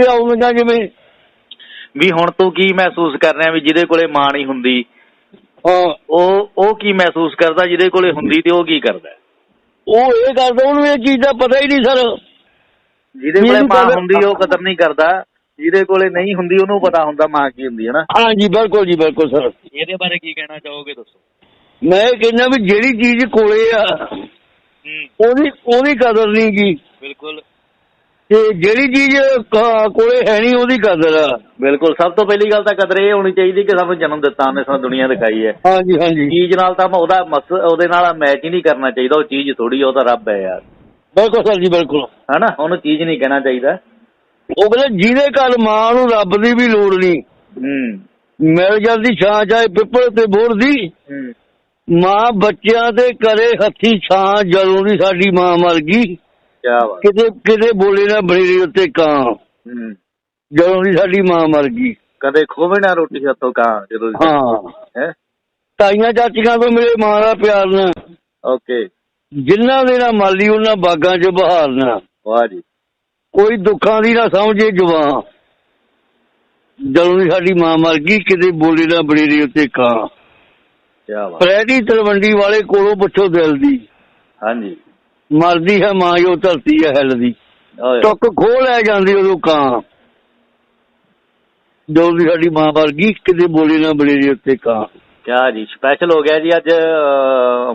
ਕਿ ਆਉਂਦੀਆਂ ਜਿਵੇਂ ਵੀ ਹੁਣ ਤੂੰ ਕੀ ਮਹਿਸੂਸ ਕਰ ਰਿਹਾ ਵੀ ਜਿਹਦੇ ਕੋਲੇ ਮਾਂ ਨਹੀਂ ਹੁੰਦੀ? ਉਹ ਉਹ ਕੀ ਮਹਿਸੂਸ ਕਰਦਾ ਜਿਹਦੇ ਕੋਲੇ ਹੁੰਦੀ ਤੇ ਉਹ ਕੀ ਕਰਦਾ? ਉਹ ਇਹ ਕਰਦਾ ਉਹਨੂੰ ਇਹ ਚੀਜ਼ ਦਾ ਪਤਾ ਹੀ ਨਹੀਂ ਸਰ। ਜਿਹਦੇ ਕੋਲੇ ਮਾਂ ਹੁੰਦੀ ਉਹ ਕਦਰ ਨਹੀਂ ਕਰਦਾ। ਜਿਹਦੇ ਕੋਲੇ ਨਹੀਂ ਹੁੰਦੀ ਉਹਨੂੰ ਪਤਾ ਹੁੰਦਾ ਮਾਂ ਕੀ ਹੁੰਦੀ ਹੈ ਨਾ? ਹਾਂਜੀ ਬਿਲਕੁਲ ਜੀ ਬਿਲਕੁਲ ਸਰ। ਇਹਦੇ ਬਾਰੇ ਕੀ ਕਹਿਣਾ ਚਾਹੋਗੇ ਦੱਸੋ? ਮੈਂ ਕਹਿੰਦਾ ਵੀ ਜਿਹੜੀ ਚੀਜ਼ ਕੋਲੇ ਆ ਉਹਦੀ ਉਹਦੀ ਕਦਰ ਨਹੀਂ ਗੀ। ਬਿਲਕੁਲ। ਤੇ ਜਿਹੜੀ ਚੀਜ਼ ਕ- ਕੋਲੇ ਹੈ ਨਹੀਂ ਉਹਦੀ ਕਦਰ ਆ। ਬਿਲਕੁਲ ਸਭ ਤੋਂ ਪਹਿਲੀ ਗੱਲ ਤਾਂ ਕਦਰ ਇਹ ਹੋਣੀ ਚਾਹੀਦੀ ਕਿ ਸਾਨੂੰ ਜਨਮ ਦਿੱਤਾ ਉਹਨੇ ਸਾਨੂੰ ਦੁਨੀਆ ਦਿਖਾਈ ਹੈ। ਹਾਂਜੀ ਹਾਂਜੀ। ਚੀਜ਼ ਨਾਲ ਤਾਂ ਉਹਦਾ ਮਸ ਉਹਦੇ ਨਾਲ ਮੈਚ ਹੀ ਨਹੀਂ ਕਰਨਾ ਚਾਹੀਦਾ ਉਹ ਚੀਜ਼ ਥੋੜੀ ਉਹ ਤਾਂ ਰੱਬ ਹੈ ਯਾਰ। ਬਿਲਕੁਲ ਸਰ ਜੀ ਬਿਲਕੁਲ। ਹਨਾ? ਉਹਨੂੰ ਚੀਜ਼ ਨਹੀਂ ਕਹਿਣਾ ਚਾਹੀਦਾ। ਉਹ ਕਹਿੰਦੇ ਜਿਹਦੇ ਘਰ ਮਾਂ ਨੂੰ ਰੱਬ ਦੀ ਵੀ ਲੋੜ ਨਹੀਂ। ਹੂੰ। ਮਿਲ ਜਾਂਦੀ ਛਾਂ ਚਾਹੇ ਪਿੱਪਲ ਤੇ ਬੋਰ ਦੀ। ਹੂੰ। ਮਾਂ ਬੱਚਿਆਂ ਦੇ ਕਰੇ ਹੱਥੀ ਛਾਂ ਜਦੋਂ ਦੀ ਸਾਡੀ ਮਾਂ ਮਰ ਗਈ। ਬਾਤ ਕਿਤੇ ਕਿਤੇ ਬੋਲੇ ਨਾ ਬੜੇਰੇ ਉੱਤੇ ਕਾਂ। ਹੂੰ। ਜਦੋਂ ਦੀ ਸਾਡੀ ਮਾਂ ਮਰ ਗਈ। ਕਦੇ ਖੋਵੇ ਨਾ ਰੋਟੀ ਹੱਥੋਂ ਕਾਂ ਜਦੋਂ ਹਾਂ। ਹੈ? ਤਾਈਆਂ ਚਾਚੀਆਂ ਤੋਂ ਮਿਲੇ ਮਾਂ ਦਾ ਪਿਆਰ ਨਾ। ਓਕੇ। ਜਿਨ੍ਹਾਂ ਦੇ ਨਾਲ ਮਾਲੀ ਉਹਨਾਂ ਬਾਗਾਂ 'ਚ ਬਹਾਰ ਨਾ। ਵਾਹ ਜੀ। ਕੋਈ ਦੁੱਖਾਂ ਦੀ ਨਾ ਸਮਝੇ ਜਵਾਂ ਜਦੋਂ ਦੀ ਸਾਡੀ ਮਾਂ ਮਰ ਗਈ ਕਿਤੇ ਬੋਲੇ ਨਾ ਬੜੇਰੇ ਉੱਤੇ ਕਾਂ। ਕੀ ਬਾਤ ਪ੍ਰੈਡੀ ਤਲਵੰਡੀ ਵਾਲੇ ਕੋਲੋਂ ਪੁੱਛੋ ਦਿਲ ਦੀ। ਹਾਂਜੀ। ਮਰਦੀ ਹੈ ਮਾਂ ਜੋ ਧਰਤੀ ਹੈ ਹਿੱਲਦੀ ਟੁੱਕ ਖੋਹ ਲੈ ਜਾਂਦੀ ਉਦੋਂ ਕਾਂ ਜਦੋਂ ਦੀ ਸਾਡੀ ਮਾਂ ਮਰ ਗਈ ਕਿਤੇ ਬੋਲੇ ਨਾ ਬੜੇਰੇ ਉੱਤੇ ਕਾਂ। ਕਿਆ ਜੀ ਸਪੈਸ਼ਲ ਹੋ ਗਿਆ ਜੀ ਅੱਜ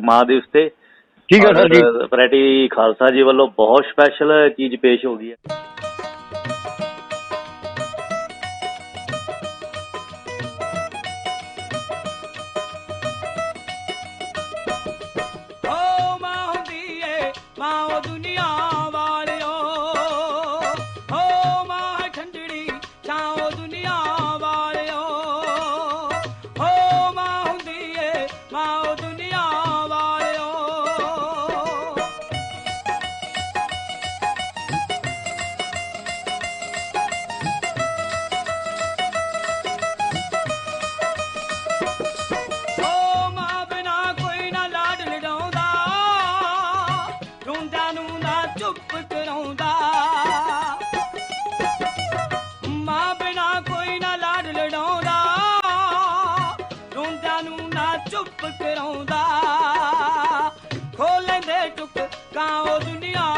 ਮਾਂ ਦਿਵਸ ਤੇ ਠੀਕ ਹੈ ਸਰ ਜੀ। ਪ੍ਰੈਟੀ ਖਾਲਸਾ ਜੀ ਵੱਲੋਂ ਬਹੁਤ ਸਪੈਸ਼ਲ ਚੀਜ਼ ਪੇਸ਼ ਹੋ ਗਈ ਹੈ। ਧੁੱਪ ਕਰਾਉਂਦਾ। ਖੋਲੈਂਦੇ ਟੁਕ ਕਾਂ ਉਹ ਦੁਨੀਆ